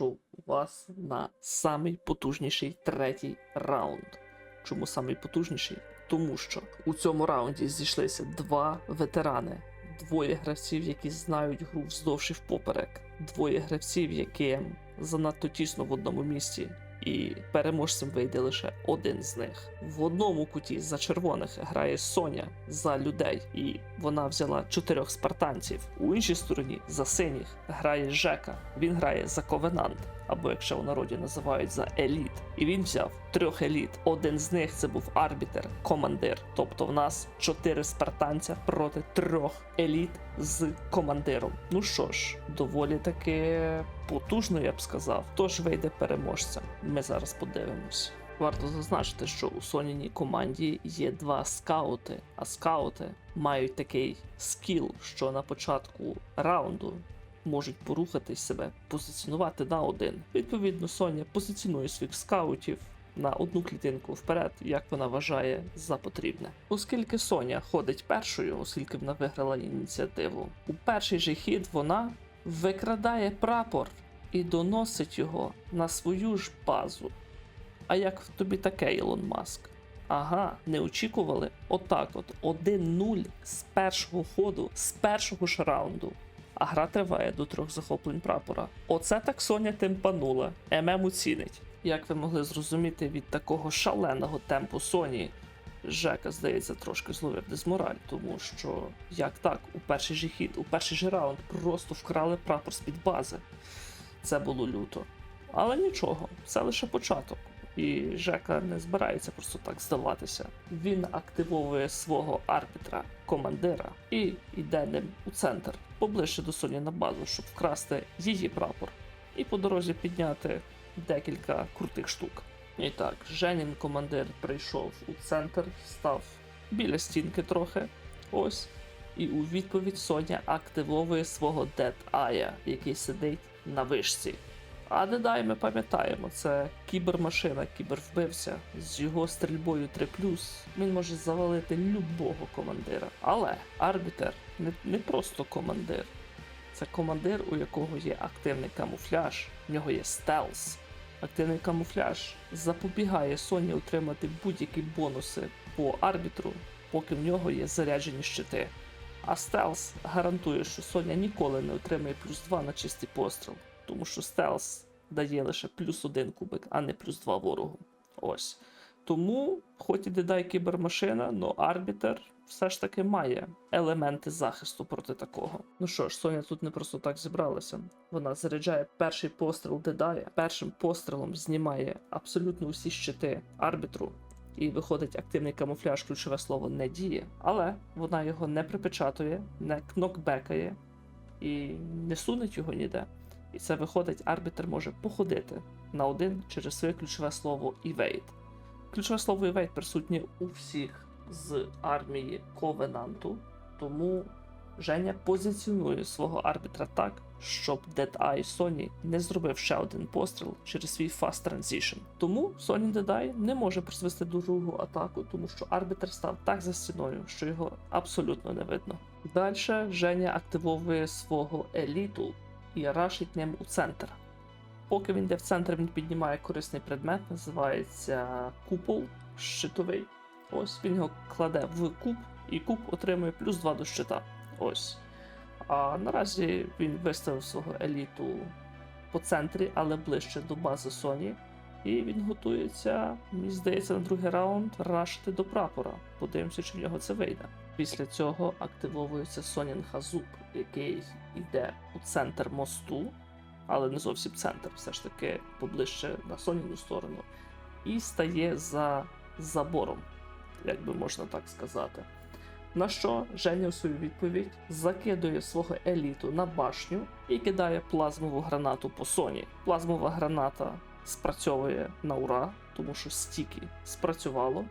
ласкаво вас на самий потужніший третій раунд. Чому самий потужніший? Тому що у цьому раунді зійшлися два ветерани, двоє гравців, які знають гру вздовж і впоперек, двоє гравців, які занадто тісно в одному місці. І переможцем вийде лише один з них. В одному куті за червоних грає Соня за людей, і вона взяла чотирьох спартанців. У іншій стороні за синіх грає Жека. Він грає за Ковенант, або якщо в народі називають за еліт. І він взяв трьох еліт. Один з них це був арбітер, командир. Тобто в нас чотири спартанця проти трьох еліт з командиром. Ну що ж, доволі таки потужно, я б сказав. Тож вийде переможцем. Ми зараз подивимось. Варто зазначити, що у Соніній команді є два скаути, а скаути мають такий скіл, що на початку раунду можуть порухатись себе, позиціонувати на один. Відповідно, Соня позиціонує своїх скаутів на одну клітинку вперед, як вона вважає за потрібне. Оскільки Соня ходить першою, оскільки вона виграла ініціативу, у перший же хід вона викрадає прапор і доносить його на свою ж базу. А як тобі таке, Ілон Маск? Ага, не очікували? Отак от 1-0 з першого ходу, з першого ж раунду. А гра триває до трьох захоплень прапора. Оце так Соня темпанула. ММ оцінить. Як ви могли зрозуміти від такого шаленого темпу Соні, Жека, здається, трошки зловив дезмораль, тому що як так, у перший же хід, у перший же раунд просто вкрали прапор з-під бази. Це було люто. Але нічого, це лише початок. І Жека не збирається просто так здаватися. Він активовує свого арбітра, командира, і йде ним у центр, поближче до Соні на базу, щоб вкрасти її прапор, і по дорозі підняти декілька крутих штук. І так, Женін командир прийшов у центр, став біля стінки трохи. Ось. І у відповідь Соня активовує свого Dead Eye, який сидить на вишці. А Дедай ми пам'ятаємо, це кібермашина, кібервбивця. З його стрільбою 3 він може завалити любого командира. Але арбітер не, не просто командир. Це командир, у якого є активний камуфляж, в нього є стелс. Активний камуфляж запобігає Соні отримати будь-які бонуси по арбітру, поки в нього є заряджені щити. А стелс гарантує, що Соня ніколи не отримає плюс 2 на чистий постріл, тому що стелс дає лише плюс один кубик, а не плюс 2 ворогу. Ось. Тому, хоч і дедай кібермашина, но арбітер все ж таки має елементи захисту проти такого. Ну що ж, Соня тут не просто так зібралася. Вона заряджає перший постріл дедая, першим пострілом знімає абсолютно усі щити арбітру. І виходить активний камуфляж, ключове слово не діє, але вона його не припечатує, не кнокбекає і не сунеть його ніде. І це виходить, арбітр може походити на один через своє ключове слово evade. Ключове слово evade присутнє у всіх з армії Ковенанту, тому Женя позиціонує свого арбітра так, щоб Dead Eye Sony не зробив ще один постріл через свій Fast Transition. Тому Sony Dead Eye не може призвести другу атаку, тому що арбітр став так за стіною, що його абсолютно не видно. Далі Женя активовує свого еліту і рашить ним у центр. Поки він йде в центр, він піднімає корисний предмет, називається купол щитовий. Ось він його кладе в куб, і куб отримує плюс 2 до щита. Ось. А наразі він виставив свого еліту по центрі, але ближче до бази Sony. І він готується, мені здається, на другий раунд рашити до прапора. Подивимося, чи в нього це вийде. Після цього активовується Сонін Хазуп, який йде у центр мосту, але не зовсім центр, все ж таки поближче на Соніну сторону, і стає за забором, як би можна так сказати. На що Женя у свою відповідь закидує свого еліту на башню і кидає плазмову гранату по Соні. Плазмова граната спрацьовує на ура, тому що стіки спрацювало.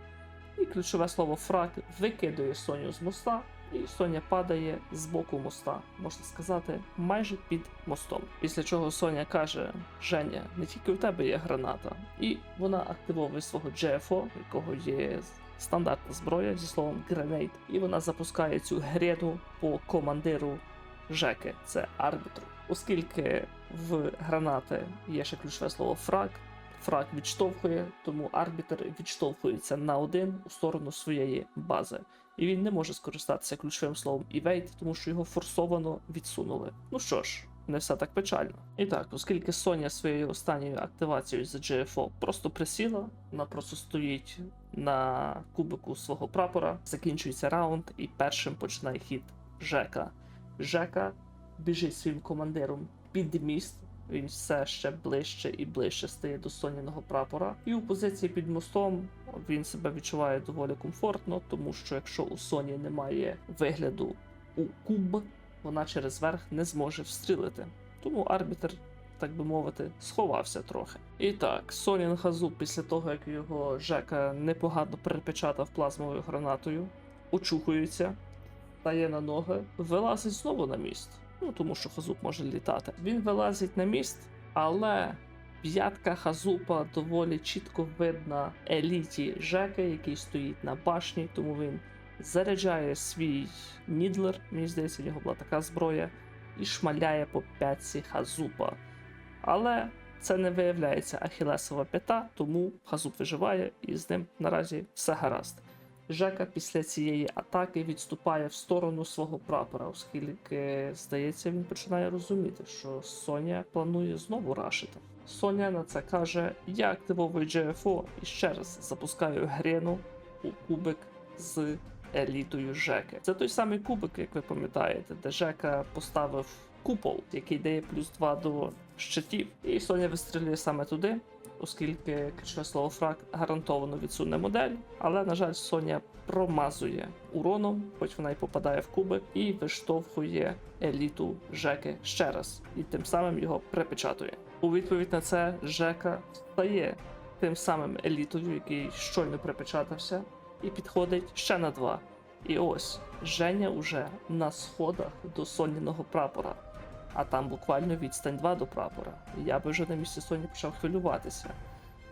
І ключове слово фраг викидує Соню з моста, і Соня падає з боку моста, можна сказати, майже під мостом. Після чого Соня каже: Женя, не тільки у тебе є граната, і вона активовує свого у якого є стандартна зброя зі словом Grenade, і вона запускає цю греду по командиру Жеки це арбітру. Оскільки в гранати є ще ключове слово фраг, фраг відштовхує, тому арбітр відштовхується на один у сторону своєї бази. І він не може скористатися ключовим словом evade, тому що його форсовано відсунули. Ну що ж, не все так печально. І так, оскільки Соня своєю останньою активацією за GFO просто присіла, вона просто стоїть на кубику свого прапора, закінчується раунд, і першим починає хід Жека. Жека біжить своїм командиром під міст. Він все ще ближче і ближче стає до соняного прапора. І у позиції під мостом він себе відчуває доволі комфортно, тому що якщо у Соні немає вигляду у куб, вона через верх не зможе встрілити. Тому арбітр, так би мовити, сховався трохи. І так, Сонін Хазу, після того як його Жека непогано перепечатав плазмовою гранатою, очухується, стає на ноги, вилазить знову на міст. Ну тому що Хазуп може літати. Він вилазить на міст, але п'ятка Хазупа доволі чітко видна еліті Жеки, який стоїть на башні, тому він заряджає свій Нідлер, мені здається, в нього була така зброя, і шмаляє по п'ятці Хазупа. Але це не виявляється Ахілесова п'ята, тому Хазуп виживає і з ним наразі все гаразд. Жека після цієї атаки відступає в сторону свого прапора, оскільки, здається, він починає розуміти, що Соня планує знову рашити. Соня на це каже: Я активовую GFO і ще раз запускаю грену у кубик з елітою Жеки. Це той самий кубик, як ви пам'ятаєте, де Жека поставив купол, який дає плюс 2 до щитів. І Соня вистрілює саме туди, оскільки ключове слово фраг гарантовано відсуне модель. Але, на жаль, Соня промазує уроном, хоч вона й попадає в кубик, і виштовхує еліту Жеки ще раз, і тим самим його припечатує. У відповідь на це Жека стає тим самим елітою, який щойно припечатався, і підходить ще на два. І ось Женя уже на сходах до Соніного прапора. А там буквально відстань 2 до прапора. Я би вже на місці Соні почав хвилюватися,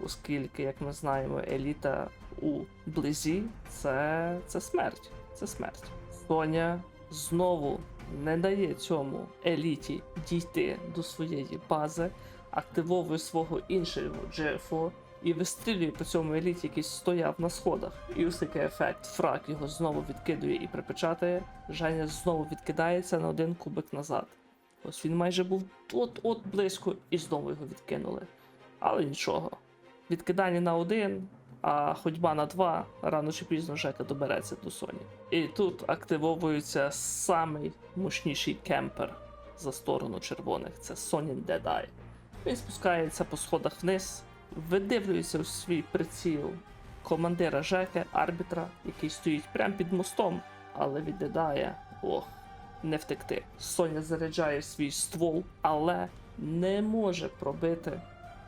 оскільки, як ми знаємо, еліта у близі це, це смерть. Це смерть. Соня знову не дає цьому еліті дійти до своєї бази, активовує свого іншого GFO і вистрілює по цьому еліті, який стояв на сходах. І оскільки ефект фраг його знову відкидує і припечатає, Женя знову відкидається на один кубик назад. Ось він майже був от-от близько і знову його відкинули. Але нічого. Відкидання на один, а ходьба на два, рано чи пізно Жека добереться до Соні. І тут активовується самий мощніший кемпер за сторону червоних. Це Сонін Deadeye. Він спускається по сходах вниз, видивлюється у свій приціл командира Жеки, арбітра, який стоїть прямо під мостом, але від ох, не втекти. Соня заряджає свій ствол, але не може пробити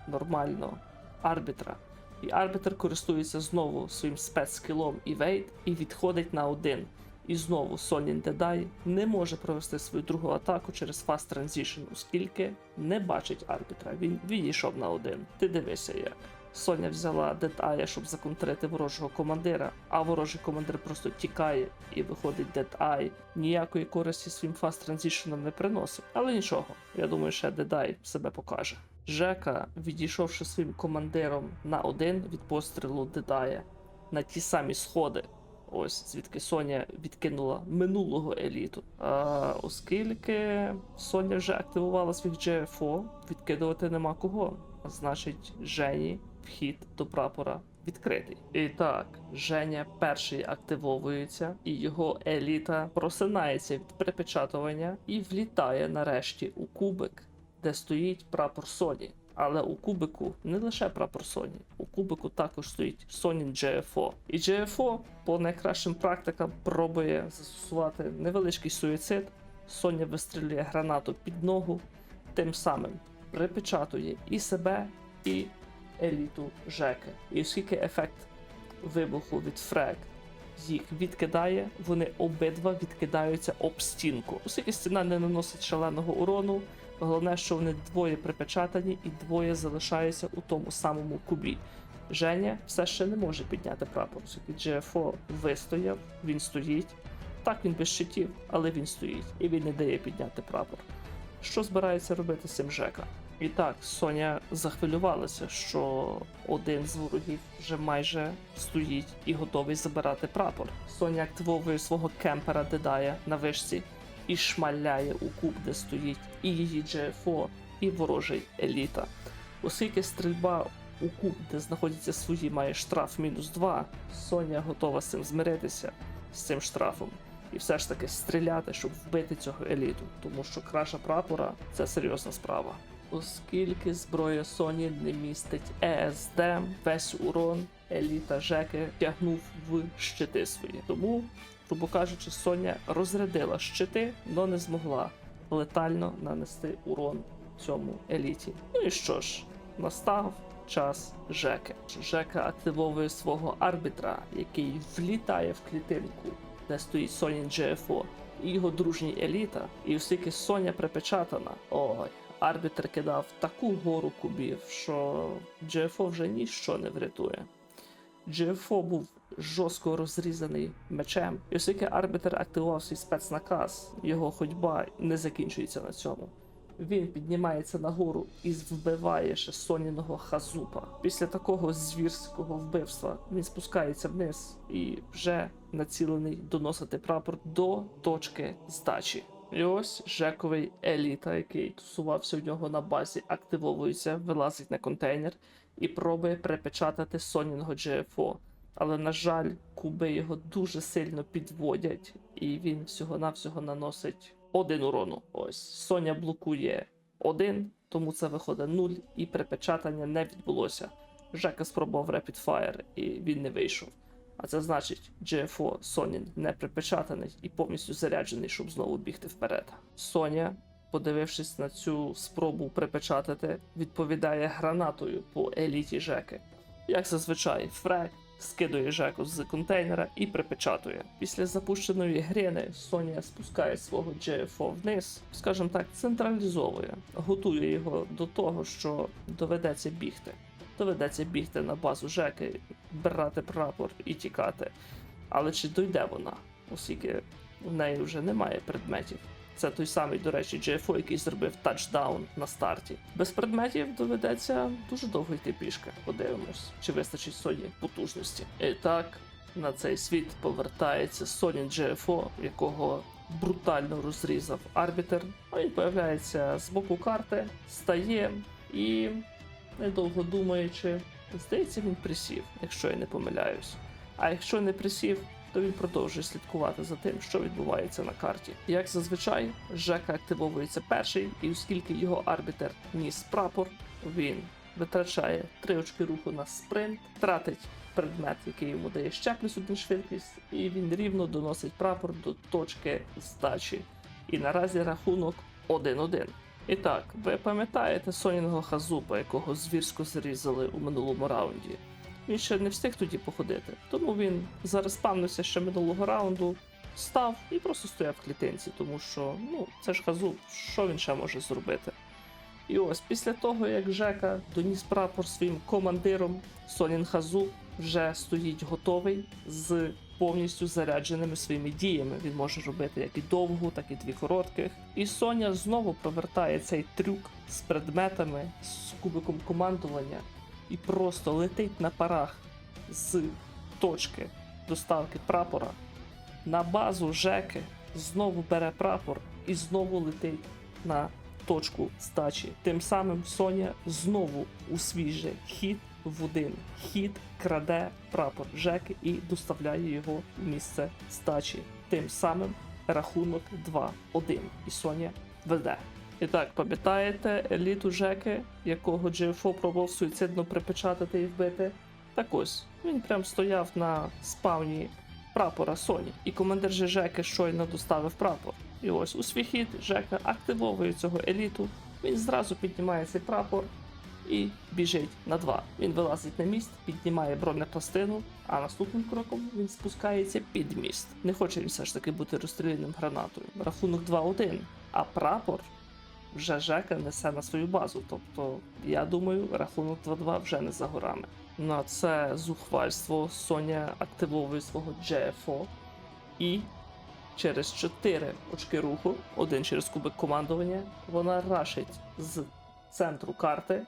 нормально арбітра. І арбітр користується знову своїм спецскілом Evade і відходить на один. І знову Сонін Дедай не може провести свою другу атаку через Fast Transition, оскільки не бачить арбітра. Він відійшов на один. Ти дивися як. Соня взяла Дедая, щоб законтрити ворожого командира, а ворожий командир просто тікає і виходить Дедай. Ніякої користі своїм Fast Transition не приносить. Але нічого, я думаю, ще Дедай себе покаже. Жека, відійшовши своїм командиром на один від пострілу Дедая на ті самі сходи, ось звідки Соня відкинула минулого еліту. А, оскільки Соня вже активувала своїх GFO, відкидувати нема кого. Значить, Жені вхід до прапора відкритий. І так, Женя перший активовується, і його еліта просинається від припечатування і влітає нарешті у кубик, де стоїть прапор Соні. Але у кубику не лише прапор Соні, у кубику також стоїть Сонін GFO. І GFO по найкращим практикам пробує застосувати невеличкий суїцид. Соня вистрілює гранату під ногу, тим самим припечатує і себе, і еліту Жеки. І оскільки ефект вибуху від фрек їх відкидає, вони обидва відкидаються об стінку. Оскільки стіна не наносить шаленого урону, головне, що вони двоє припечатані і двоє залишаються у тому самому кубі. Женя все ще не може підняти прапор, GFO вистояв, він стоїть. Так він без щитів, але він стоїть і він не дає підняти прапор. Що збирається робити з цим Жека? І так, Соня захвилювалася, що один з ворогів вже майже стоїть і готовий забирати прапор. Соня активовує свого кемпера Дедая на вишці і шмаляє у куб, де стоїть і її GFO, і ворожий еліта. Оскільки стрільба у куб, де знаходяться свої, має штраф мінус 2, Соня готова з цим змиритися з цим штрафом. І все ж таки стріляти, щоб вбити цього еліту, тому що краша прапора це серйозна справа. Оскільки зброя Sony не містить ЕСД, весь урон еліта Жеки тягнув в щити свої. Тому, грубо кажучи, Соня розрядила щити, але не змогла летально нанести урон цьому еліті. Ну і що ж, настав час Жеки. Жека активовує свого арбітра, який влітає в клітинку, де стоїть Сонін GFO, і його дружній еліта. І оскільки Соня припечатана, ой, арбітр кидав таку гору кубів, що GFO вже ніщо не врятує. GFO був жорстко розрізаний мечем, і оскільки арбітр активував свій спецнаказ, його ходьба не закінчується на цьому. Він піднімається нагору і вбиває ще соняного хазупа. Після такого звірського вбивства він спускається вниз і вже націлений доносити прапор до точки здачі. І ось Жековий еліта, який тусувався в нього на базі, активовується, вилазить на контейнер і пробує перепечатати соняного GFO. Але, на жаль, куби його дуже сильно підводять, і він всього-навсього наносить один урону. Ось Соня блокує один, тому це виходить 0, і перепечатання не відбулося. Жека спробував Rapid Fire, і він не вийшов. А це значить, GFO Сонін не припечатаний і повністю заряджений, щоб знову бігти вперед. Соня, подивившись на цю спробу припечатати, відповідає гранатою по еліті Жеки. Як зазвичай, фрек скидує Жеку з контейнера і припечатує. Після запущеної грини Соня спускає свого GFO вниз, скажімо так, централізовує, готує його до того, що доведеться бігти. Доведеться бігти на базу Жеки, брати прапор і тікати. Але чи дойде вона, оскільки в неї вже немає предметів? Це той самий, до речі, GFO, який зробив тачдаун на старті. Без предметів доведеться дуже довго йти пішки. Подивимось, чи вистачить Соні потужності. І так, на цей світ повертається Сонін GFO, якого брутально розрізав арбітер. А він появляється з боку карти, стає і, недовго думаючи, здається, він присів, якщо я не помиляюсь. А якщо не присів, то він продовжує слідкувати за тим, що відбувається на карті. Як зазвичай, Жека активовується перший, і оскільки його арбітер ніс прапор, він витрачає три очки руху на спринт, тратить предмет, який йому дає ще плюс один швидкість, і він рівно доносить прапор до точки здачі. І наразі рахунок 1-1. І так, ви пам'ятаєте соняного хазупа, якого звірсько зарізали у минулому раунді? Він ще не встиг тоді походити. Тому він зареспавнився ще минулого раунду, став і просто стояв в клітинці, тому що ну, це ж хазуб, що він ще може зробити? І ось після того, як Жека доніс прапор своїм командиром, Сонін Хазуб вже стоїть готовий з повністю зарядженими своїми діями. Він може робити як і довгу, так і дві коротких. І Соня знову провертає цей трюк з предметами, з кубиком командування і просто летить на парах з точки доставки прапора на базу Жеки, знову бере прапор і знову летить на точку здачі. Тим самим Соня знову у свій хід в один хід краде прапор Жеки і доставляє його в місце здачі. Тим самим рахунок 2-1. І Соня веде. І так, пам'ятаєте еліту Жеки, якого GFO пробував суїцидно припечатати і вбити? Так ось, він прям стояв на спавні прапора Соні, і командир же Жеки щойно доставив прапор. І ось у свій хід Жека активовує цього еліту, він зразу піднімає цей прапор і біжить на два. Він вилазить на міст, піднімає бронепластину, а наступним кроком він спускається під міст. Не хоче він все ж таки бути розстріляним гранатою. Рахунок 2-1. А прапор вже Жека несе на свою базу. Тобто, я думаю, рахунок 2-2 вже не за горами. На це зухвальство Соня активовує свого GFO і через 4 очки руху, один через кубик командування, вона рашить з центру карти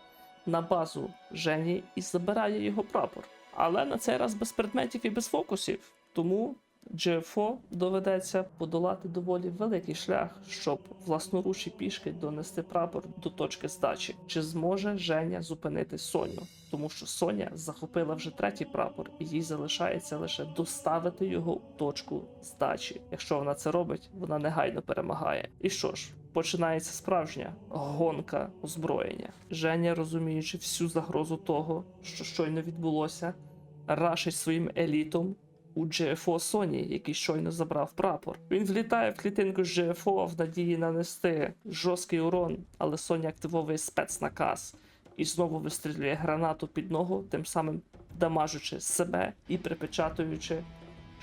на базу Жені і забирає його прапор. Але на цей раз без предметів і без фокусів. Тому GFO доведеться подолати доволі великий шлях, щоб власноруч і пішки донести прапор до точки здачі. Чи зможе Женя зупинити Соню? Тому що Соня захопила вже третій прапор, і їй залишається лише доставити його у точку здачі. Якщо вона це робить, вона негайно перемагає. І що ж? Починається справжня гонка озброєння. Женя, розуміючи всю загрозу того, що щойно відбулося, рашить своїм елітом у GFO Соні, який щойно забрав прапор. Він влітає в клітинку з GFO в надії нанести жорсткий урон, але Соня активовує спецнаказ і знову вистрілює гранату під ногу, тим самим дамажучи себе і припечатуючи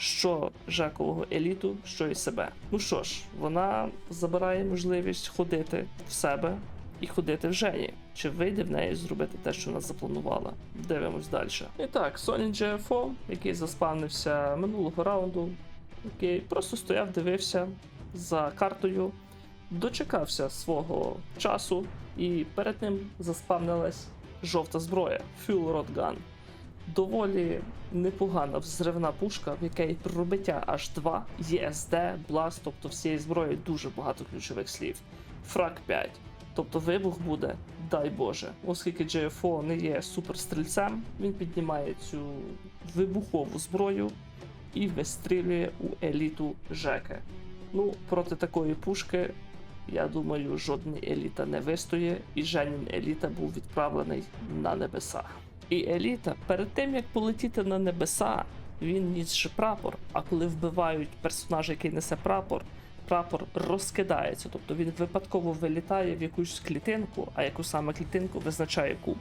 що Жакового еліту, що і себе. Ну що ж, вона забирає можливість ходити в себе і ходити в Жені. Чи вийде в неї зробити те, що вона запланувала? Дивимось далі. І так, Сонін GFO, який заспавнився минулого раунду, який просто стояв, дивився за картою, дочекався свого часу, і перед ним заспавнилась жовта зброя Fuel Rod Gun. Доволі непогана взривна пушка, в якій пробиття H2, ESD, Blast, тобто всієї зброї дуже багато ключових слів. Фраг 5. Тобто вибух буде, дай Боже. Оскільки GFO не є суперстрільцем, він піднімає цю вибухову зброю і вистрілює у еліту Жеки. Ну, проти такої пушки, я думаю, жодна еліта не вистоє, і Женін еліта був відправлений на небеса. І еліта, перед тим як полетіти на небеса, він ніс прапор. А коли вбивають персонажа, який несе прапор, прапор розкидається. Тобто він випадково вилітає в якусь клітинку, а яку саме клітинку визначає куб.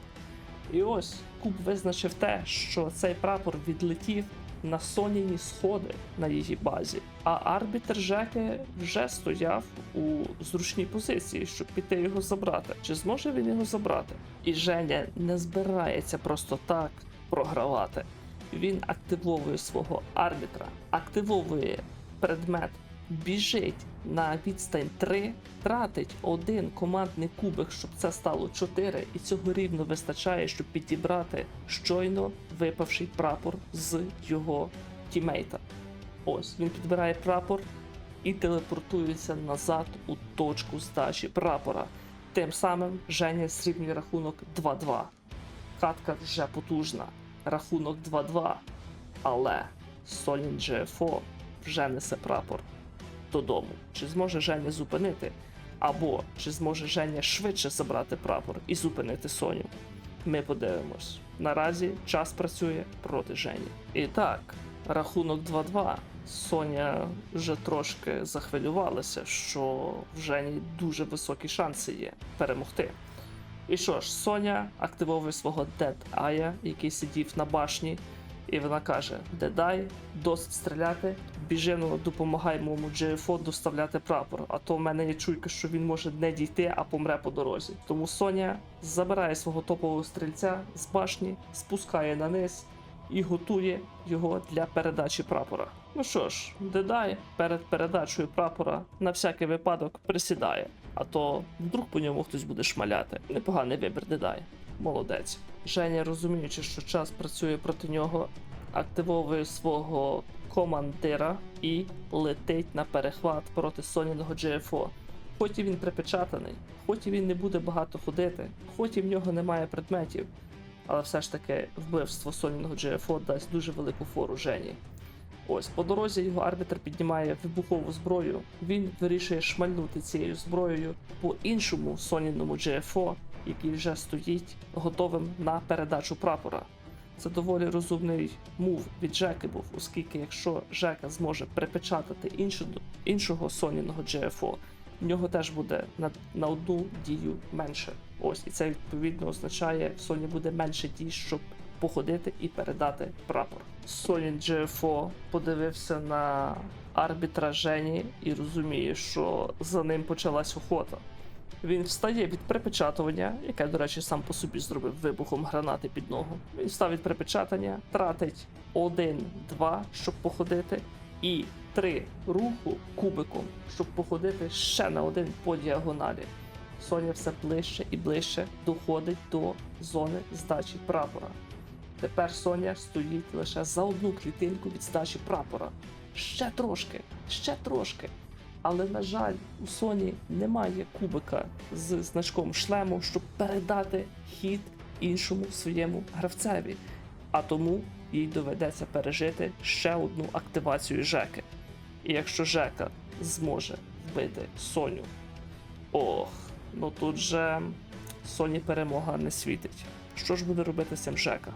І ось куб визначив те, що цей прапор відлетів на соняні сходи на її базі. А арбітр Жеки вже стояв у зручній позиції, щоб піти його забрати. Чи зможе він його забрати? І Женя не збирається просто так програвати. Він активовує свого арбітра, активовує предмет, біжить на відстань 3, тратить один командний кубик, щоб це стало 4, і цього рівно вистачає, щоб підібрати щойно випавший прапор з його тімейта. Ось він підбирає прапор і телепортується назад у точку здачі прапора. Тим самим Женя срібний рахунок 2-2. Катка вже потужна. Рахунок 2-2. Але Солін GFO вже несе прапор додому. Чи зможе Женя зупинити? Або чи зможе Женя швидше забрати прапор і зупинити Соню? Ми подивимось. Наразі час працює проти Жені. І так, рахунок 2-2. Соня вже трошки захвилювалася, що в Жені дуже високі шанси є перемогти. І що ж, Соня активовує свого Dead Eye, який сидів на башні, і вона каже: Дедай, досить стріляти, біжи, ну, допомагай моєму GFO доставляти прапор. А то в мене є чуйка, що він може не дійти, а помре по дорозі. Тому Соня забирає свого топового стрільця з башні, спускає на низ і готує його для передачі прапора. Ну що ж, Дедай перед передачею прапора на всякий випадок присідає, а то вдруг по ньому хтось буде шмаляти. Непоганий вибір Дедай. Молодець. Женя, розуміючи, що час працює проти нього, активовує свого командира і летить на перехват проти Соніного GFO. Хоч і він припечатаний, хоч і він не буде багато ходити, хоч і в нього немає предметів, але все ж таки вбивство Соніного GFO дасть дуже велику фору Жені. Ось по дорозі його арбітр піднімає вибухову зброю. Він вирішує шмальнути цією зброєю по іншому соніному GFO, який вже стоїть готовим на передачу прапора. Це доволі розумний мув від Жеки був, оскільки якщо Жека зможе припечатати іншу, іншого соніного GFO, в нього теж буде на, на одну дію менше. Ось, і це відповідно означає, в Соні буде менше дій, щоб походити і передати прапор. Сонін GFO подивився на арбітра Жені і розуміє, що за ним почалась охота. Він встає від припечатування, яке, до речі, сам по собі зробив вибухом гранати під ногу. Він встав від припечатання, тратить 1-2, щоб походити, і три руху кубиком, щоб походити ще на один по діагоналі. Соня все ближче і ближче доходить до зони здачі прапора. Тепер Соня стоїть лише за одну клітинку від здачі прапора. Ще трошки, ще трошки. Але, на жаль, у Соні немає кубика з значком шлему, щоб передати хід іншому своєму гравцеві. А тому їй доведеться пережити ще одну активацію Жеки. І якщо Жека зможе вбити Соню, ох, ну тут же Соні перемога не світить. Що ж буде робити з цим Жека?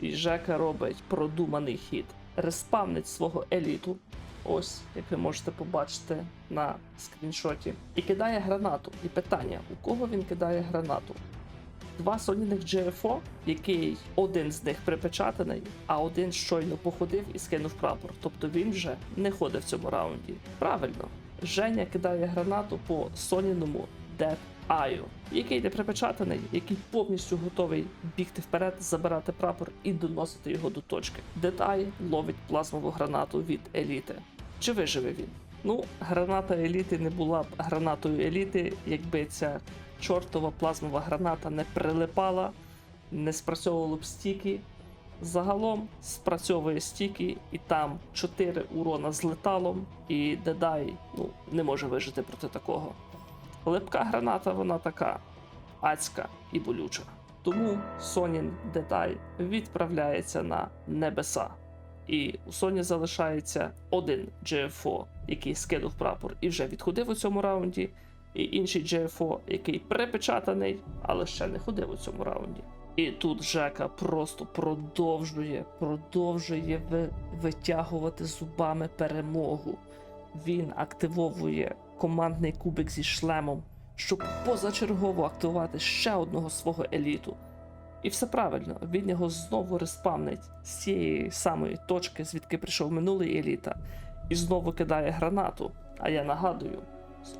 І Жека робить продуманий хід. Респавнить свого еліту. Ось, як ви можете побачити на скріншоті. І кидає гранату. І питання: у кого він кидає гранату? Два соняних GFO, який один з них припечатаний, а один щойно походив і скинув прапор. Тобто він вже не ходить в цьому раунді. Правильно, Женя кидає гранату по соняному Dead Eye, який не припечатаний, який повністю готовий бігти вперед, забирати прапор і доносити його до точки. Eye ловить плазмову гранату від еліти. Чи виживе він? Ну, граната еліти не була б гранатою еліти, якби ця чортова плазмова граната не прилипала, не спрацьовувало б стіки. Загалом спрацьовує стіки, і там 4 урона з леталом, і Дедай ну, не може вижити проти такого. Липка граната, вона така адська і болюча. Тому Сонін Дедай відправляється на небеса. І у Соні залишається один GFO, який скинув прапор і вже відходив у цьому раунді, і інший GFO, який припечатаний, але ще не ходив у цьому раунді. І тут Жека просто продовжує, продовжує витягувати зубами перемогу. Він активовує командний кубик зі шлемом, щоб позачергово активувати ще одного свого еліту. І все правильно, він його знову респавнить з цієї самої точки, звідки прийшов минулий еліта, і знову кидає гранату. А я нагадую,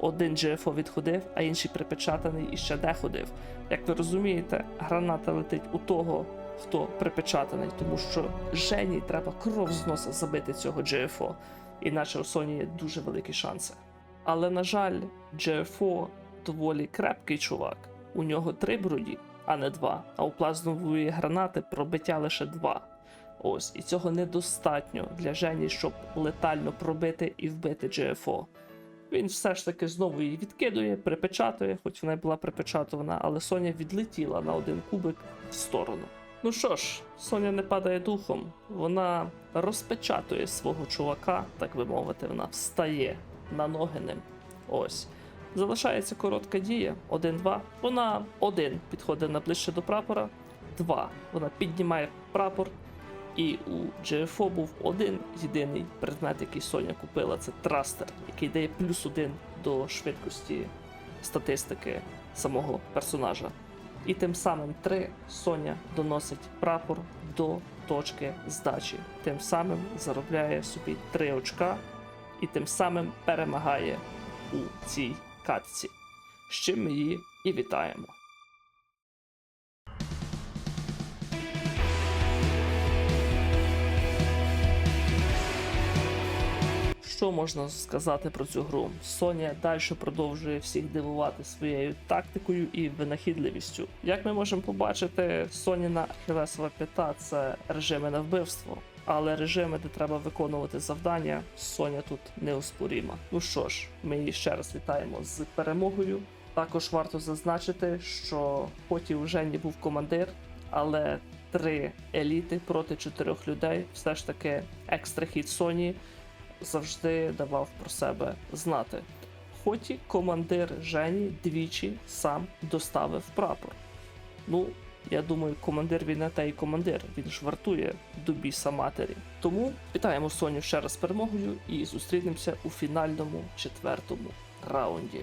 один GFO відходив, а інший припечатаний і ще де ходив. Як ви розумієте, граната летить у того, хто припечатаний, тому що Жені треба кров з носа забити цього GFO, іначе у Соні є дуже великі шанси. Але, на жаль, GFO доволі крепкий чувак. У нього три броді, а не два. А у плазмової гранати пробиття лише два. Ось, і цього недостатньо для Жені, щоб летально пробити і вбити GFO. Він все ж таки знову її відкидує, припечатує, хоч вона й була припечатувана, але Соня відлетіла на один кубик в сторону. Ну що ж, Соня не падає духом, вона розпечатує свого чувака, так би мовити, вона встає на ноги ним. Ось. Залишається коротка дія, 1-2. Вона один підходить наближче до прапора, 2. Вона піднімає прапор. І у GFO був один єдиний предмет, який Соня купила. Це трастер, який дає плюс один до швидкості статистики самого персонажа. І тим самим 3 Соня доносить прапор до точки здачі. Тим самим заробляє собі 3 очка і тим самим перемагає у цій катці. З чим ми її і вітаємо. Що можна сказати про цю гру? Соня далі продовжує всіх дивувати своєю тактикою і винахідливістю. Як ми можемо побачити, Соніна Ахілесова п'ята це режими на вбивство. Але режими, де треба виконувати завдання, Соня тут неоспоріма. Ну що ж, ми її ще раз вітаємо з перемогою. Також варто зазначити, що хоч і у Жені був командир, але три еліти проти чотирьох людей все ж таки екстра хід Соні завжди давав про себе знати. Хоч і командир Жені двічі сам доставив прапор. Ну, я думаю, командир він не та й командир, він ж вартує до біса матері. Тому вітаємо Соню ще раз з перемогою і зустрінемося у фінальному четвертому раунді.